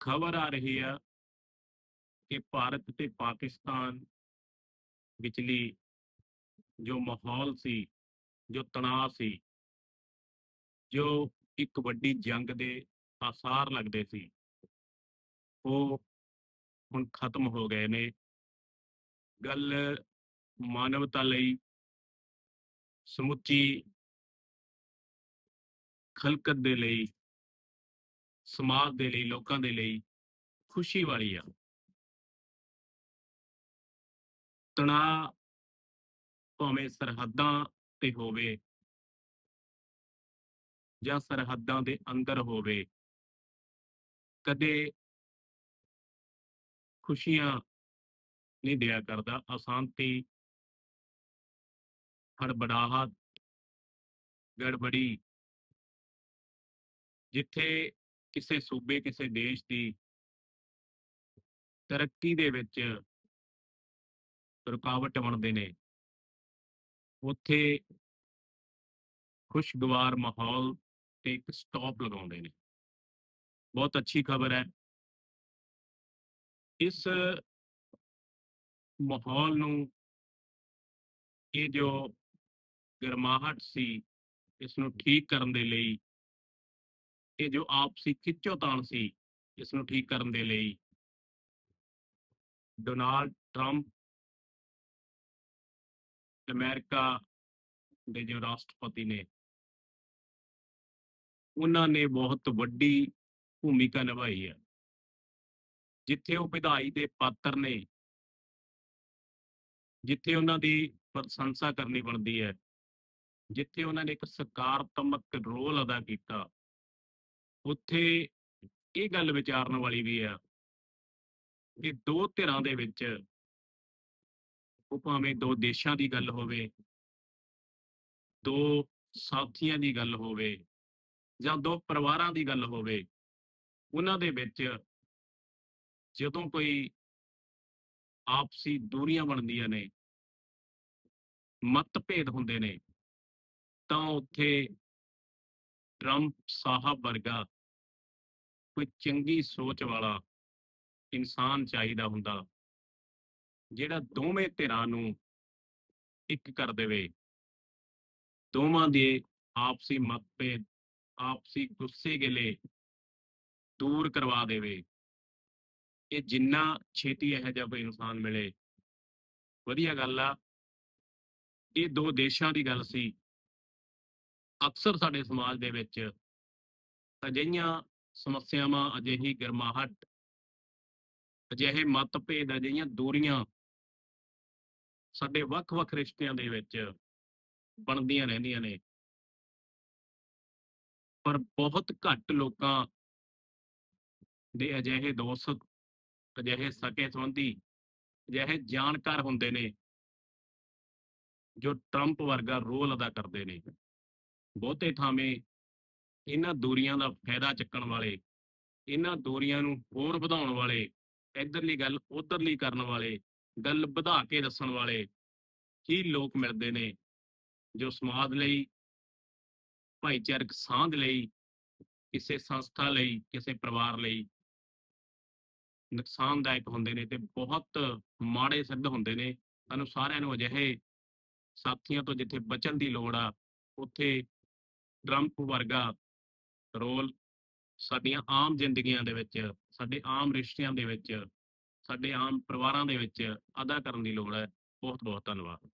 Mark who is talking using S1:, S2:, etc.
S1: ਖਬਰ ਆ ਰਹੀ ਆ ਕਿ ਭਾਰਤ ਤੇ ਪਾਕਿਸਤਾਨ ਵਿਚਲੀ ਜੋ ਮਾਹੌਲ ਸੀ, ਜੋ ਤਣਾਅ ਸੀ, ਜੋ ਇੱਕ ਵੱਡੀ ਜੰਗ ਦੇ ਆਸਾਰ ਲੱਗਦੇ ਸੀ, ਉਹ ਹੁਣ ਖਤਮ ਹੋ ਗਏ ਨੇ। ਗੱਲ ਮਾਨਵਤਾ ਲਈ ਸਮੁੱਚੀ ਖਲਕਤ ਦੇ ਲਈ ਸਮਾਜ ਦੇ ਲਈ, ਲੋਕਾਂ ਦੇ ਲਈ ਖੁਸ਼ੀ ਵਾਲੀ ਆ। ਤਣਾਅ ਭਾਵੇਂ ਸਰਹੱਦਾਂ ਤੇ ਹੋਵੇ ਜਾਂ ਸਰਹੱਦਾਂ ਦੇ ਅੰਦਰ ਹੋਵੇ, ਕਦੇ ਖੁਸ਼ੀਆਂ ਨਹੀਂ ਦਿਆ ਕਰਦਾ। ਅਸ਼ਾਂਤੀ, ਹੜਬੜਾਹਟ, ਗੜਬੜੀ, ਜਿੱਥੇ ਕਿਸੇ ਸੂਬੇ, ਕਿਸੇ ਦੇਸ਼ ਦੀ ਤਰੱਕੀ ਦੇ ਵਿੱਚ ਰੁਕਾਵਟ ਬਣਦੇ ਨੇ। ਉੱਥੇ ਖੁਸ਼ਗਵਾਰ ਮਾਹੌਲ ਤੇ ਇੱਕ ਸਟਾਪ ਲਗਾਉਂਦੇ ਨੇ। ਬਹੁਤ ਅੱਛੀ ਖਬਰ ਹੈ। ਇਸ ਮਾਹੌਲ ਨੂੰ ਇਹ ਜੋ ਗਰਮਾਹਟ ਸੀ, ਇਸ ਨੂੰ ਠੀਕ ਕਰਨ ਦੇ ਲਈ ਇਹ ਜੋ ਆਪਸੀ ਖਿੱਚੋਤਾਣ ਸੀ ਇਸ ਨੂੰ ਠੀਕ ਕਰਨ ਦੇ ਲਈ। ਡੋਨਾਲਡ ਟਰੰਪ ਅਮਰੀਕਾ ਦੇ ਜੋ ਰਾਸ਼ਟਰਪਤੀ ਨੇ, ਉਹਨਾਂ ਨੇ ਬਹੁਤ ਵੱਡੀ ਭੂਮਿਕਾ ਨਿਭਾਈ ਹੈ। ਜਿੱਥੇ ਉਹ ਵਿਧਾਈ ਦੇ ਪਾਤਰ ਨੇ, ਜਿੱਥੇ ਉਹਨਾਂ ਦੀ ਪ੍ਰਸ਼ੰਸਾ ਕਰਨੀ ਬਣਦੀ ਹੈ, ਜਿੱਥੇ ਉਹਨਾਂ ਨੇ ਇੱਕ ਸਕਾਰਾਤਮਕ ਰੋਲ ਅਦਾ ਕੀਤਾ। ਉੱਥੇ ਇਹ ਗੱਲ ਵਿਚਾਰਨ ਵਾਲੀ ਵੀ ਆ ਕਿ ਦੋ ਧਿਰਾਂ ਦੇ ਵਿੱਚ ਉਹ ਭਾਵੇਂ ਦੋ ਦੇਸ਼ਾਂ ਦੀ ਗੱਲ ਹੋਵੇ, ਦੋ ਸਾਥੀਆਂ ਦੀ ਗੱਲ ਹੋਵੇ ਜਾਂ ਦੋ ਪਰਿਵਾਰਾਂ ਦੀ ਗੱਲ ਹੋਵੇ, ਉਹਨਾਂ ਦੇ ਵਿੱਚ ਜਦੋਂ ਕੋਈ ਆਪਸੀ ਦੂਰੀਆਂ ਬਣਦੀਆਂ ਨੇ, ਮਤਭੇਦ ਹੁੰਦੇ ਨੇ, ਤਾਂ ਉੱਥੇ ਟਰੰਪ ਸਾਹਿਬ ਵਰਗਾ ਕੋਈ ਚੰਗੀ ਸੋਚ ਵਾਲਾ ਇਨਸਾਨ ਚਾਹੀਦਾ ਹੁੰਦਾ, ਜਿਹੜਾ ਦੋਵੇਂ ਧਿਰਾਂ ਨੂੰ ਇੱਕ ਕਰ ਦੇਵੇ। ਦੋਵਾਂ ਦੇ ਆਪਸੀ ਮਤਭੇਦ, ਆਪਸੀ ਗੁੱਸੇ ਗਿਲੇ ਦੂਰ ਕਰਵਾ ਦੇਵੇ। ਇਹ ਜਿੰਨਾ ਛੇਤੀ ਇਹੋ ਜਿਹਾ ਕੋਈ ਇਨਸਾਨ ਮਿਲੇ, ਵਧੀਆ ਗੱਲ ਆ। ਇਹ ਦੋ ਦੇਸ਼ਾਂ ਦੀ ਗੱਲ ਸੀ। ਅਕਸਰ ਸਾਡੇ ਸਮਾਜ ਦੇ ਵਿੱਚ ਅਜਿਹੀਆਂ ਸਮੱਸਿਆਵਾਂ, ਅਜਿਹੀ ਗਰਮਾਹਟ, ਅਜਿਹੇ ਮਤਭੇਦ, ਅਜਿਹੀਆਂ ਦੂਰੀਆਂ ਸਾਡੇ ਵੱਖ-ਵੱਖ ਰਿਸ਼ਤਿਆਂ ਦੇ ਵਿੱਚ ਬਣਦੀਆਂ ਰਹਿੰਦੀਆਂ ਨੇ। ਪਰ ਬਹੁਤ ਘੱਟ ਲੋਕਾਂ ਦੇ ਅਜਿਹੇ ਦੋਸਤ, ਅਜਿਹੇ ਸਕੇ ਸੰਬੰਧੀ, ਅਜਿਹੇ ਜਾਣਕਾਰ ਹੁੰਦੇ ਨੇ, ਜੋ ਟਰੰਪ ਵਰਗਾ ਰੋਲ ਅਦਾ ਕਰਦੇ ਨੇ। ਬਹੁਤੇ ਥਾਵੇਂ ਇਹਨਾਂ ਦੂਰੀਆਂ ਦਾ ਫਾਇਦਾ ਚੱਕਣ ਵਾਲੇ, ਇਹਨਾਂ ਦੂਰੀਆਂ ਨੂੰ ਹੋਰ ਵਧਾਉਣ ਵਾਲੇ, ਇਧਰਲੀ ਗੱਲ ਉਧਰਲੀ ਕਰਨ ਵਾਲੇ, ਗੱਲ ਵਧਾ ਕੇ ਦੱਸਣ ਵਾਲੇ ਹੀ ਲੋਕ ਮਿਲਦੇ ਨੇ, ਜੋ ਸਮਾਜ ਲਈ, ਭਾਈਚਾਰਕ ਸਾਂਝ ਲਈ, ਕਿਸੇ ਸੰਸਥਾ ਲਈ, ਕਿਸੇ ਪਰਿਵਾਰ ਲਈ ਨੁਕਸਾਨਦਾਇਕ ਹੁੰਦੇ ਨੇ ਤੇ ਬਹੁਤ ਮਾੜੇ ਸਿੱਧ ਹੁੰਦੇ ਨੇ। ਸਾਨੂੰ ਸਾਰਿਆਂ ਨੂੰ ਅਜਿਹੇ ਸਾਥੀਆਂ ਤੋਂ ਜਿੱਥੇ ਬਚਣ ਦੀ ਲੋੜ ਆ, ਉੱਥੇ ਟਰੰਪ ਵਰਗਾ ਰੋਲ ਸਾਡੀਆਂ ਆਮ ਜ਼ਿੰਦਗੀਆਂ ਦੇ ਵਿੱਚ, ਸਾਡੇ ਆਮ ਰਿਸ਼ਤਿਆਂ ਦੇ ਵਿੱਚ, ਸਾਡੇ ਆਮ ਪਰਿਵਾਰਾਂ ਦੇ ਵਿੱਚ ਅਦਾ ਕਰਨ ਦੀ ਲੋੜ ਹੈ। ਬਹੁਤ ਬਹੁਤ ਧੰਨਵਾਦ।